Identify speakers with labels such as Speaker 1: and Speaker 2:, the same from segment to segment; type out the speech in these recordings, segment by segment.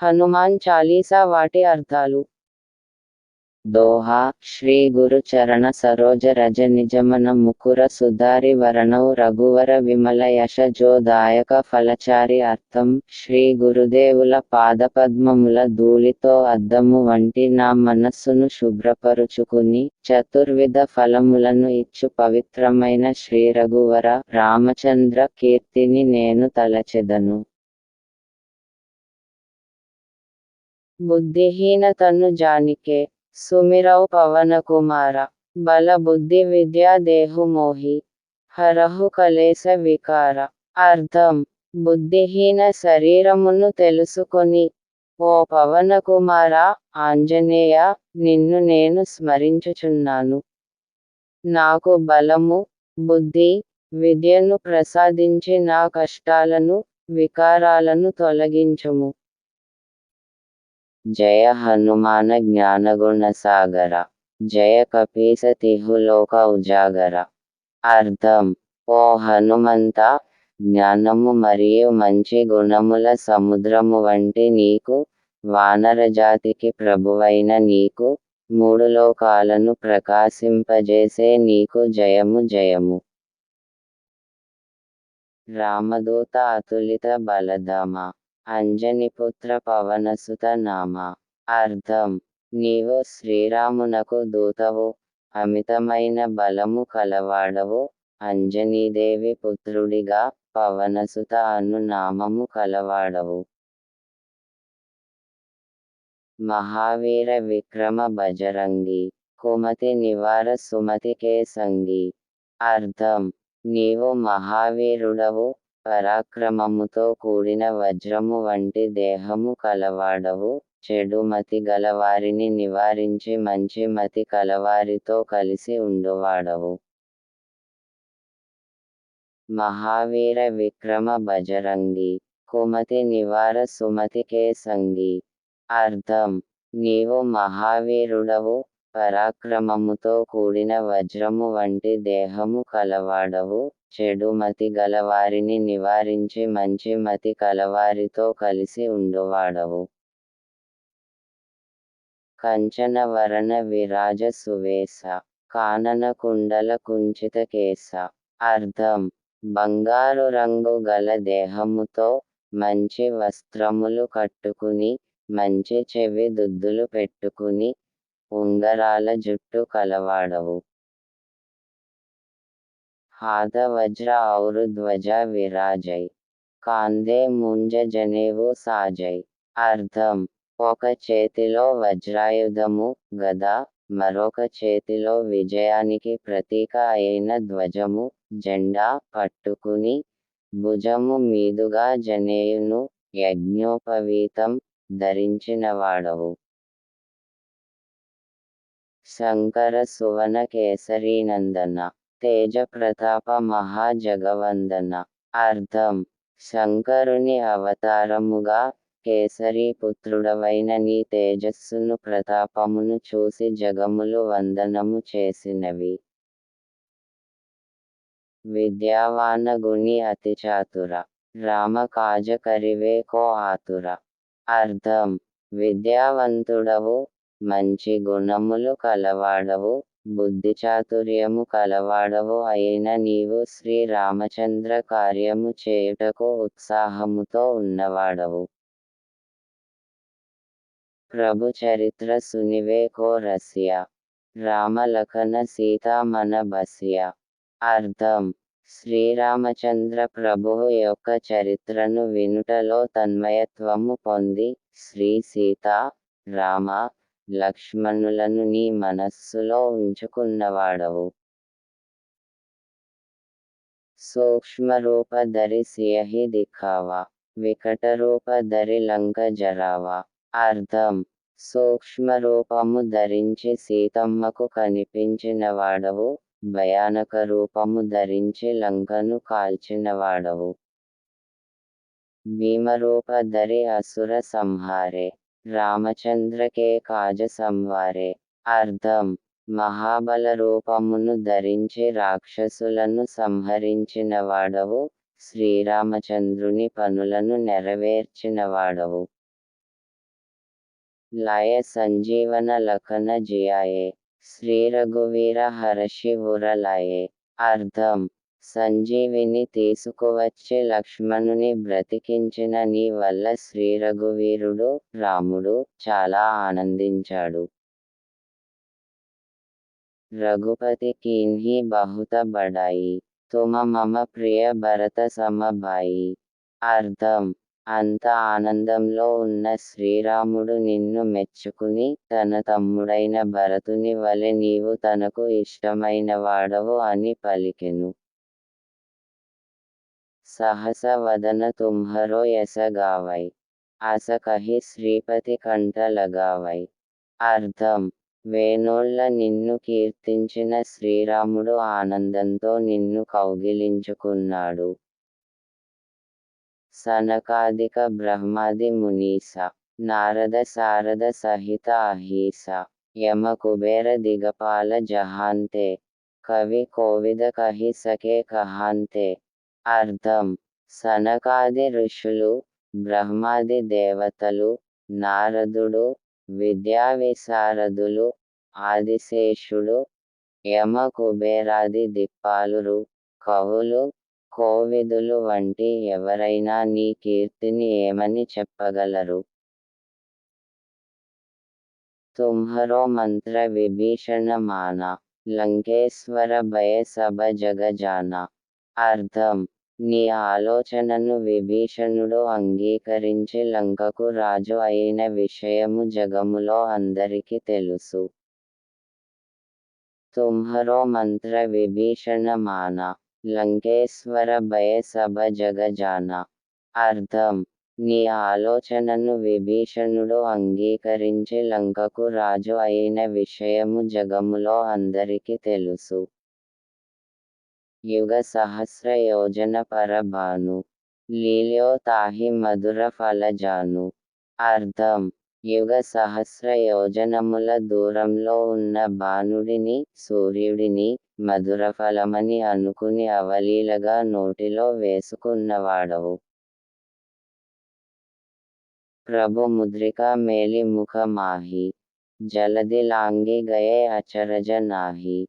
Speaker 1: హనుమాన్ చాలీసా వాటి అర్థాలు. దోహా శ్రీ గురు చరణ సరోజ రజ నిజమన ముకుర సుధారి వరణౌ రఘువర విమల యశ జోదాయక ఫలచారి అర్థం. శ్రీ గురుదేవుల పాదపద్మముల ధూళితో అద్దము వంటి నా మనస్సును శుభ్రపరుచుకుని చతుర్విధ ఫలములను ఇచ్చు పవిత్రమైన శ్రీ రఘువర రామచంద్ర కీర్తిని నేను తలచెదను. బుద్ధిహీనతను జానికే. సుమిరౌ పవన కుమార. బల బుద్ధి విద్యా దేహు మోహి. హరహు కలేశ వికార. అర్థం. బుద్ధిహీన శరీరమును తెలుసుకొని ఓ పవన కుమార ఆంజనేయ నిన్ను నేను స్మరించుచున్నాను. నాకు బలము బుద్ధి విద్యను ప్రసాదించి నా కష్టాలను వికారాలను తొలగించుము. జయ హనుమాన జ్ఞానగుణసాగర జయ కపీస ఉజాగర. అర్థం ఓ హనుమంత జ్ఞానము మరియు మంచి గుణముల సముద్రము వంటి నీకు వానరజాతికి ప్రభువైన నీకు మూడు లోకాలను ప్రకాశింపజేసే నీకు జయము జయము. రామదూత అతులిత బలధమ. అంజనిపుత్ర పవనసుత నామ. అర్థం. నీవు శ్రీరామునకు దూతవు. అమితమైన బలము కలవాడవు. అంజనీదేవి పుత్రుడిగా పవనసుత అను నామము కలవాడవు. మహావీర విక్రమ బజరంగి. కుమతి నివార సుమతి కేసంగి అర్థం. నీవు మహావీరుడవు. పరాక్రమముతో కూడిన వజ్రము వంటి దేహము కలవాడవు. చెడు మతి గలవారిని నివారించి మంచి మతి కలవారితో కలిసి ఉండువాడవు. మహావీర విక్రమ బజరంగి కుమతి నివార సుమతి కేసంగి అర్థం నీవు మహావీరుడవు పరాక్రమముతో కూడిన వజ్రము వంటి దేహము కలవాడవు. చెడు మతి గలవారిని నివారించి మంచి మతి కలవారితో కలిసి ఉండువాడవు. కంచన వరణ విరాజ సువేస కానన కుండల కుంచిత కేశ. అర్థం బంగారు రంగు గల దేహముతో మంచి వస్త్రములు కట్టుకుని మంచి చెవి దుద్దులు పెట్టుకుని ఉంగరాల జుట్టు కలవాడవు. హాద వజ్ర ఔరు ధ్వజ విరాజై. కాందే ముంజ జనేవు సాజై. అర్థం ఒక చేతిలో వజ్రాయుధము గద మరొక చేతిలో విజయానికి ప్రతీక అయిన ధ్వజము జెండా పట్టుకుని భుజము మీదుగా జనేయును యజ్ఞోపవీతం ధరించినవాడవు. శంకర సువన కేసరీనందన తేజ ప్రతాప మహాజగవందన. అర్థం. శంకరుని అవతారముగా కేసరి పుత్రుడవైన నీ తేజస్సును ప్రతాపమును చూసి జగములు వందనము చేసినవి. విద్యావాన గుణి అతి చాతుర. రామ కో ఆతుర. అర్థం. విద్యావంతుడవు. మంచి గుణములు కలవాడవు. బుద్ధి చాతుర్యము కలవాడవు అయిన నీవు శ్రీ రామచంద్ర కార్యము చేయుటకు ఉత్సాహముతో ఉన్నవాడవు. ప్రభు చరిత్ర సునివే కో రసియా. రామలఖన సీతామన బసియా. అర్థం. శ్రీరామచంద్ర ప్రభువు యొక్క చరిత్రను వినుటలో తన్మయత్వము పొంది శ్రీ సీత రామ లక్ష్మణులను నీ మనస్సులో ఉంచుకున్నవాడవు. సూక్ష్మరూపధరి సియహి దిఖావా వికటరూపధరి లంక జరావా. అర్థం సూక్ష్మరూపము ధరించి సీతమ్మకు కనిపించినవాడవు భయానక రూపము ధరించి లంకను కాల్చినవాడవు. భీమరూపధరి అసుర సంహారే రామచంద్రకే కాజ సంవారే అర్థం. మహాబల రూపమును ధరించి రాక్షసులను సంహరించినవాడవు. శ్రీరామచంద్రుని పనులను నెరవేర్చినవాడవు. లయ సంజీవన లఖన జియాయే. శ్రీ రఘువీర హరశివురలయే అర్థం. సంజీవిని తీసుకువచ్చే లక్ష్మణుని బ్రతికించిన నీ వల్ల శ్రీ రఘువీరుడు రాముడు చాలా ఆనందించాడు. రఘుపతి కిన్హి బహుత బడాయి తుమ మమ ప్రియ భరత సమభాయి అర్థం అంత ఆనందంలో ఉన్న శ్రీరాముడు నిన్ను మెచ్చుకుని తన తమ్ముడైన భరతుని వలె నీవు తనకు ఇష్టమైన వాడవు అని పలికెను. సహస వదన తుంహరో యసగావై అస కహి శ్రీపతి కంట లగావై అర్థం వేణోళ్ళ నిన్ను కీర్తించిన శ్రీరాముడు ఆనందంతో నిన్ను కౌగిలించుకున్నాడు. సనకాదిక బ్రహ్మాది మునీస నారద శారద సహిత అహీస యమ కుబేర దిగపాల జహాంతే కవి కోవిద కహి సకే కహాంతే అర్థం. సనకాది ఋషులు బ్రహ్మాది దేవతలు నారదుడు విద్యావిశారదులు ఆదిశేషుడు యమ కుబేరాది దిక్పాలురు కవులు కోవిదులు వంటి ఎవరైనా నీ కీర్తిని ఏమని చెప్పగలరు? తుంహరో మంత్ర విభీషణ మాన లంకేశ్వర భయ సభ జగజాన. అర్థం. నీ ఆలోచనను విభీషణుడు అంగీకరించి లంకకు రాజు అయిన విషయము జగములో అందరికి తెలుసు. తుంహరో మంత్ర విభీషణ మాన లంకేశ్వర భయ సభ జగజాన. అర్థం. నీ ఆలోచనను విభీషణుడు అంగీకరించి లంకకు రాజు అయిన విషయము జగములో అందరికి తెలుసు. యుగ సహస్ర యోజన పరభాను. లీలో తాహి మధుర ఫలజాను. అర్థం. యుగ సహస్ర యోజనముల దూరంలో ఉన్న బాణుడిని సూర్యుడిని మధుర ఫలమని అనుకుని అవలీలగా నోటిలో వేసుకున్నవాడవు. ప్రభు ముద్రిక మేలి ముఖ మాహి జలది లాంగి గయే అచరజ నాహి.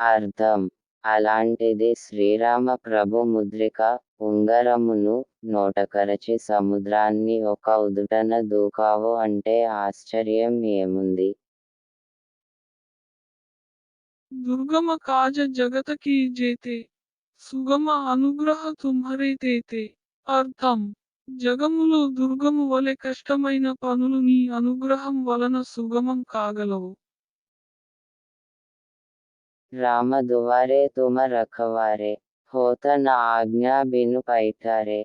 Speaker 1: అర్థం. అలాంటిది శ్రీరామ ప్రభు ముద్రిక ఉంగరమును నోటకరచి సముద్రాన్ని ఒక ఉదుటన దూకావు అంటే ఆశ్చర్యం ఏముంది?
Speaker 2: దుర్గమ కాజ జగతకి జైతే సుగమ అనుగ్రహ తుమ్హరే అర్థం. జగములో దుర్గము వలె కష్టమైన పనులు నీ అనుగ్రహం వలన సుగమం కాగలవు.
Speaker 1: రామ దువారే తుమ రఖవారే హోతన ఆజ్ఞా బిను పైటారే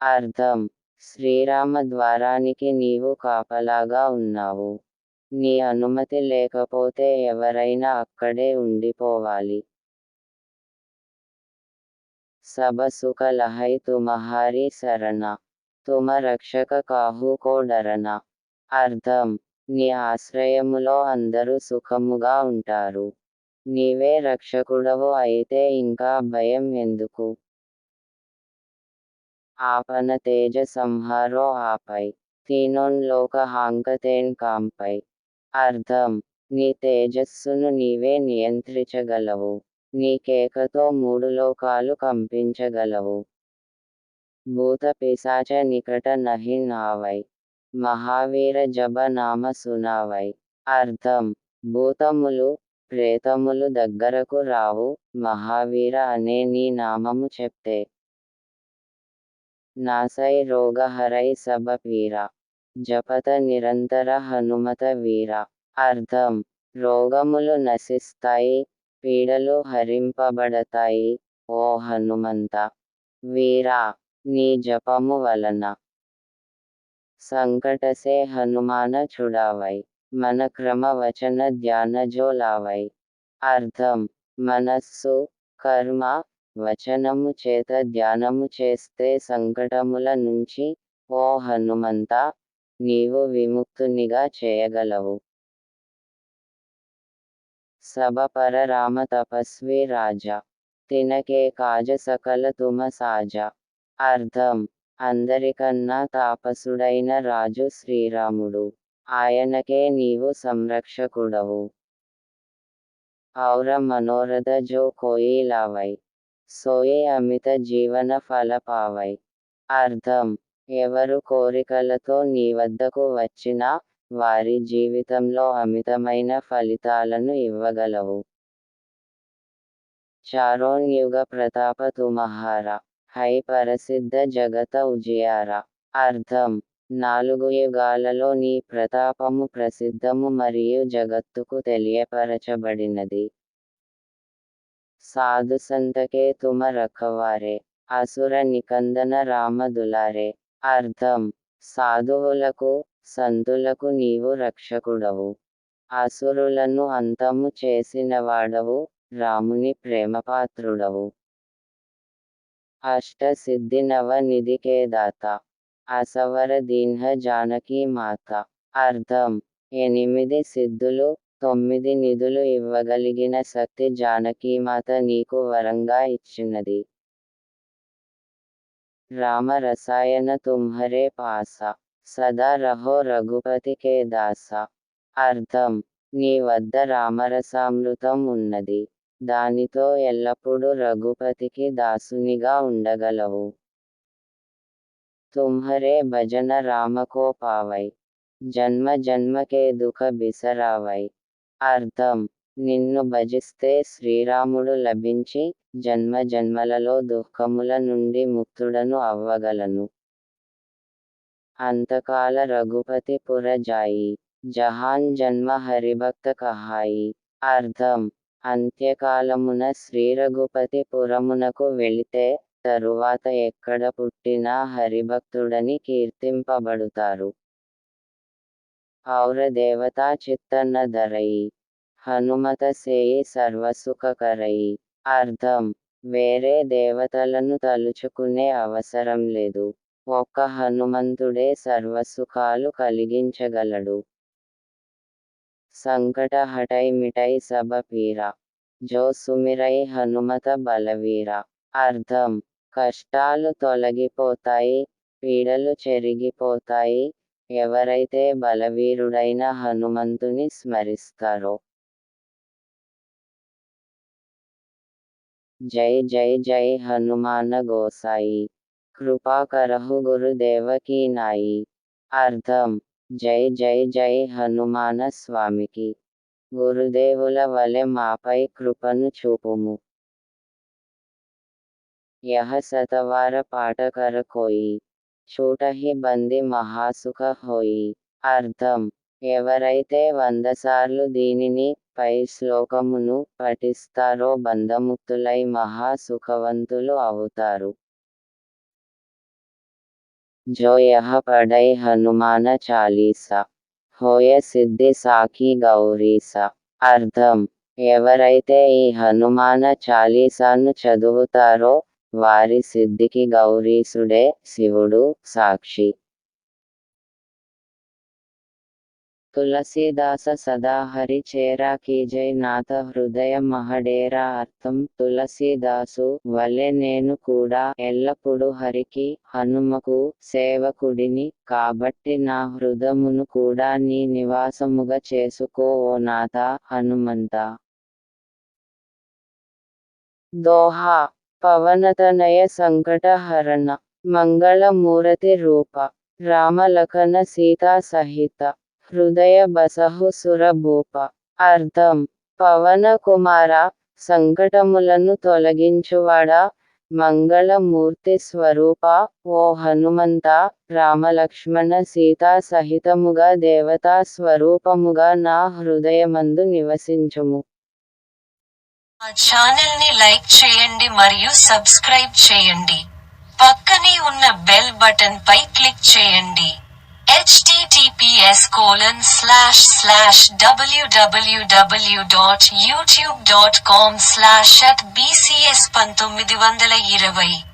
Speaker 1: అర్థం శ్రీరామ ద్వారానికి నీవు కాపలాగా ఉన్నావు నీ అనుమతి లేకపోతే ఎవరైనా అక్కడే ఉండిపోవాలి. సభ సుఖ లహై తుమహారి శరణ తుమ రక్షక కాహుకో డరణ అర్థం నీ ఆశ్రయములో అందరూ సుఖముగా ఉంటారు. నీవే రక్షకుడవు అయితే ఇంకా భయం ఎందుకు? ఆపన తేజ సంహారో ఆపై తీనోన్ లోక హాంకతేన్ కాంపై. అర్థం నీ తేజస్సును నీవే నియంత్రించగలవు నీ కేకతో మూడు లోకాలు కంపించగలవు. భూత పిశాచ నికట నహి నావై మహావీర జబ నామ సునావై. అర్థం భూతములు ప్రేతములు దగ్గరకు రావు మహావీర అనే నీ నామము చెప్తే. నాసై రోగహరై సభ వీర. జపత నిరంతర హనుమత వీర. అర్థం. రోగములు నశిస్తాయి పీడలు హరింపబడతాయి ఓ హనుమంత. వీరా. నీ జపము వలన. సంకటసే హనుమాన చుడావై. మన క్రమ వచన ధ్యాన జోలావై అర్థం మనస్సు కర్మ వచనము చేత ధ్యానము చేస్తే సంకటముల నుంచి ఓ హనుమంతా నీవు విముక్తునిగా చేయగలవు సభ పర రామ తపస్వి రాజా తినకే కాజ సకల తుమ సాజ అర్థం అందరికన్నా తాపసుడైన రాజు శ్రీరాముడు ఆయనకే నీవు సంరక్షకుడవు. ఔర మనోరథ జో కోయి లావై సోయే అమిత జీవన ఫల పావై. అర్థం ఎవరు కోరికలతో నీ వద్దకు వచ్చినా వారి జీవితంలో అమితమైన ఫలితాలను ఇవ్వగలవు. చారోన్ యుగ ప్రతాప తుమహార హై పరసిద్ధ జగత ఉజియార. అర్థం నాలుగు యుగాలలో నీ ప్రతాపము ప్రసిద్ధము మరియు జగత్తుకు తెలియపరచబడినది. సాధు సంతకే తుమ రకవారే అసుర నికందన రామ దులారే అర్థం సాధువులకు సంతులకు నీవు రక్షకుడవు. అసురులను అంతము చేసినవాడవు రాముని ప్రేమపాత్రుడవు. అష్టసిద్ధి నవ అసవర దీన్హ జానకి మాత. అర్థం. ఎనిమిది సిద్ధులు తొమ్మిది నిధులు ఇవ్వగలిగిన శక్తి జానకీమాత నీకు వరంగా ఇచ్చినది. రామ రసాయన తుమ్హరే పాస. సదా రహో రఘుపతి కే దాస. అర్థం. నీ వద్ద రామరసామృతం ఉన్నది. దానితో ఎల్లప్పుడూ రఘుపతికి దాసునిగా ఉండగలవు. తుమ్హరే భజన రామకో పావై జన్మ జన్మకే దుఃఖ బిసరావై. అర్థం. నిన్ను భజిస్తే శ్రీరాముడు లభించి జన్మ జన్మలలో దుఃఖముల నుండి ముక్తుడను అవ్వగలను. అంతకాల రఘుపతి పురజాయి. జహాన్ జన్మ హరిభక్త కహాయి. అర్థం. అంత్యకాలమున శ్రీ రఘుపతి పురమునకు వెళితే తరువాత ఎక్కడ పుట్టినా హరిభక్తుడని కీర్తింపబడుతారు. పౌరదేవతా చిత్తన్న ధరయి హనుమత సేయి సర్వసుఖకరయి అర్థం వేరే దేవతలను తలుచుకునే అవసరం లేదు. ఒక్క హనుమంతుడే సర్వసుఖాలు కలిగించగలడు. సంకట హటై మిటై సభ పీర జో సుమిరై హనుమత బలవీర. అర్థం కష్టాలు తొలగిపోతాయి పీడలు చెరిగిపోతాయి. ఎవరైతే బలవీరుడైన హనుమంతుని స్మరిస్తారో. జై జై జై హనుమాన గోసాయి. కృపాకరహు గురుదేవకీ నాయి. అర్థం. జై జై జై హనుమాన స్వామికి. గురుదేవుల వలె మాపై కృపను చూపుము. యహ సతవార పాటకర కోయి చూటహి బంది మహాసుఖ హోయి అర్థం ఎవరైతే వంద సార్లు దీనిని పై శ్లోకమును పఠిస్తారో బంధముక్తులై మహా సుఖవంతులు అవుతారు जो यह पढ़ई హనుమాన చాలీస హోయ సిద్ధి సాఖి గౌరీస అర్థం ఎవరైతే ఈ హనుమాన చాలీసాను చదువుతారో వారి సిద్ధికి గౌరీసుడే శివుడు సాక్షి. తులసీదాస సదాహరి చేరా కీజై నాథ హృదయ మహడేరా అర్థం తులసీదాసు వలె నేను కూడా ఎల్లప్పుడూ హరికి హనుమకు సేవకుడిని కాబట్టి నా హృదమును కూడా నీ నివాసముగా చేసుకో ఓ నాథ హనుమంత. దోహా పవనతనయ సంకటహరణ మంగళమూరతి రూప రామలఖన సీతా సహిత హృదయ బసహు సురభూప అర్థం పవన కుమార సంకటములను తొలగించువాడా మంగళమూర్తి స్వరూప ఓ హనుమంత రామలక్ష్మణ సీతా సహితముగా దేవతా స్వరూపముగా నా హృదయమందు నివసించుము
Speaker 3: మా ఛానల్ని లైక్ చేయండి మరియు సబ్స్క్రైబ్ చేయండి. పక్కనే ఉన్న బెల్ బటన్ పై క్లిక్ చేయండి. HTTPS colon slash slash www.youtube.com dot YouTube dot com slash BCS పంతొమ్మిది వందల ఇరవై.